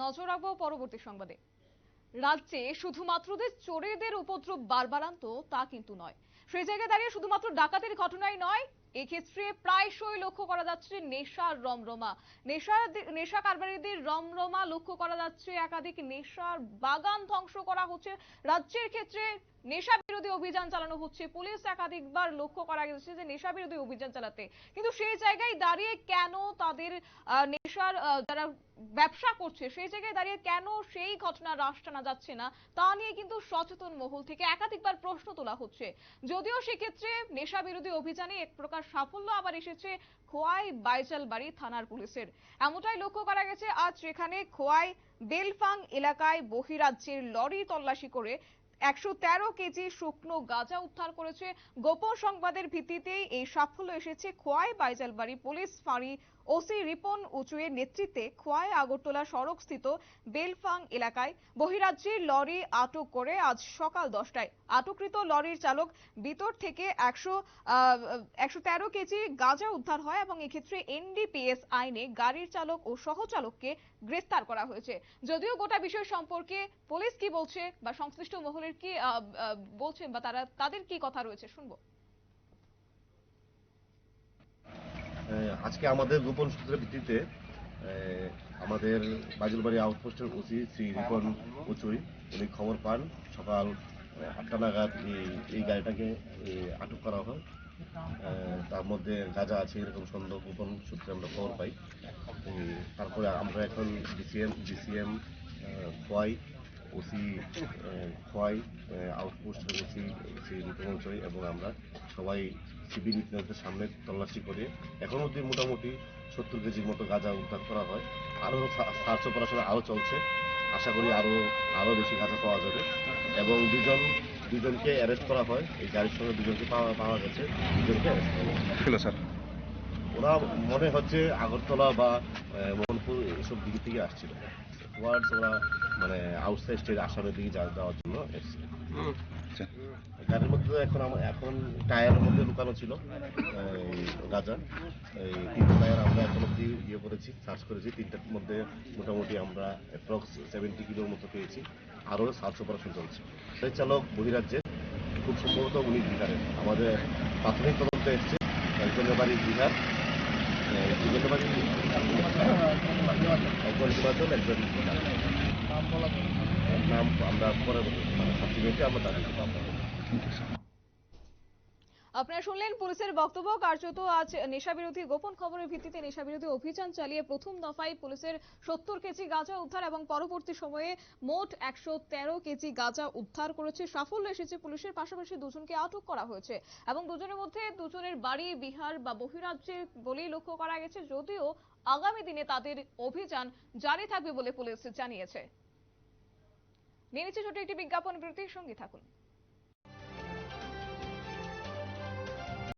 নজর রাখব পরবর্তী সংবাদে। রাজ্যে শুধুমাত্র যে চোরেদের উপদ্রব বারবারান্ত তা কিন্তু নয়। সেই জায়গায় দাঁড়িয়ে শুধুমাত্র ডাকাতের ঘটনাই নয় এক্ষেত্রে প্রায়শই লক্ষ্য করা যাচ্ছে নেশার রমরমা। নেশা নেশা কারবারিদের রমরমা লক্ষ্য করা যাচ্ছে। একাধিক নেশার বাগান ধ্বংস করা হচ্ছে। রাজ্যের ক্ষেত্রে নেশা বিরোধী অভিযান চালানো হচ্ছে। পুলিশ একাধিকবার লক্ষ্য করা গেছে যে নেশা বিরোধী অভিযান চালাতে। কিন্তু সেই জায়গায় দাঁড়িয়ে কেন তাদের নেশার যারা ব্যবসা করছে, সেই জায়গায় দাঁড়িয়ে কেন সেই ঘটনা হ্রাস টানা যাচ্ছে না, তা নিয়ে কিন্তু সচেতন মহল থেকে একাধিকবার প্রশ্ন তোলা হচ্ছে। যদিও সেক্ষেত্রে নেশা বিরোধী অভিযানে এক প্রকার সাফল্য আবার এসেছে খোয়াই বাইচাল বাড়ি থানার পুলিশের। এমনটাই লক্ষ্য করা গেছে, আজ সেখানে খোয়াই বেলফাং এলাকায় বহিরাজ্যের লরি তল্লাশি করে একশো তেরো কেজি শুকনো গাঁজা উদ্ধার করেছে। গোপন সংবাদের ভিত্তিতেই এই সাফল্য এসেছে খোয়াই বাইজালবাড়ি পুলিশ ফাঁড়ি ওসি রিপন উঁচুয়ের নেতৃত্বে খোয়াই আগরতলা সড়ক স্থিত বেলফাং এলাকায় বহিরাজ্যের লরি আটক করে আজ সকাল দশটায়। আটককৃত লরির চালক ভিতর থেকে একশো একশো তেরো কেজি গাঁজা উদ্ধার হয় এবং এক্ষেত্রে এনডিপিএস আইনে গাড়ির চালক ও সহচালককে গ্রেফতার করা হয়েছে। যদিও গোটা বিষয় সম্পর্কে পুলিশ কি বলছে বা সংশ্লিষ্ট মহলের কি বলছেন বা তারা, তাদের কি কথা রয়েছে, শুনব। আজকে আমাদের গোপন সূত্রের ভিত্তিতে আমাদের বাজুলবাড়ি আউটপোস্টের ওসি শ্রী রিপন উচুই উনি খবর পান। সকাল আটটা নাগাদ এই গাড়িটাকে আটক করা হয়। তার মধ্যে গাঁজা আছে, এরকম সন্দেহ, গোপন সূত্রে আমরা খবর পাই। তারপরে আমরা এখন DCM DCM Khowai OC Khowai আউটপোস্টের OC Shri Ripon এবং আমরা সবাই সিভিল ইঞ্জিনিয়ারদের সামনে তল্লাশি করে। এখন অব্দি মোটামুটি সত্তর কেজির মতো গাঁজা উদ্ধার করা হয়। আরও সার্চ অপারেশন আরও চলছে। আশা করি আরও আরও বেশি গাঁজা পাওয়া যাবে। এবং দুজন, দুজনকে অ্যারেস্ট করা হয়। এই গাড়ির সঙ্গে দুজনকে পাওয়া পাওয়া গেছে। দুজনকে অ্যারেস্ট করা হয়। স্যার। ওরা মনে হচ্ছে আগরতলা বা মোহনপুর এসব দিকে থেকে আসছিল। টুয়ার্ডস ওরা মানে আউটসাইড স্টেট আসামের দিকে যা- যাওয়ার জন্য এসেছিল আচ্ছা। গাড়ির মধ্যে তো এখন আমার এখন টায়ারের মধ্যে লুকানো ছিল এই গাঁজা। এই তিনটা টায়ার আমরা এখন অব্দি ইয়ে করেছি সার্চ করেছি। তিনটার মধ্যে মোটামুটি আমরা অ্যাপ্রক্স সেভেন্টি কিলোর মতো পেয়েছি। আরও সার্চ অপারেশন চলছে। সেই চালক বহিরাজ্যে খুব সম্ভবত উনি বিহারের। আমাদের প্রাথমিক তদন্ত এসছে একজনের বাড়ি বিহার। নাম আমরা পরে সার্টিফিকেটে আমরা দাবি আপনারা শুনলেন পুলিশের বক্তব্য। কার্যত আজ নেশা বিরোধী গোপন খবরের ভিত্তিতে নেশা বিরোধী অভিযান চালিয়ে প্রথম দফায় পুলিশের সত্তর কেজি গাঁজা উদ্ধার এবং পরবর্তী সময়ে মোট একশো তেরো কেজি গাঁজা উদ্ধার করেছে। সাফল্য এসেছে পুলিশের পাশাপাশি দুজনকে আটক করা হয়েছে এবং দুজনের মধ্যে দুজনের বাড়ি বিহার বা বহিরাজ্যে বলেই লক্ষ্য করা গেছে। যদিও আগামী দিনে তাদের অভিযান জারি থাকবে বলে পুলিশ জানিয়েছে। নিয়ে নিচ্ছে ছোট একটি বিজ্ঞাপন বিরতির, সঙ্গে থাকুন।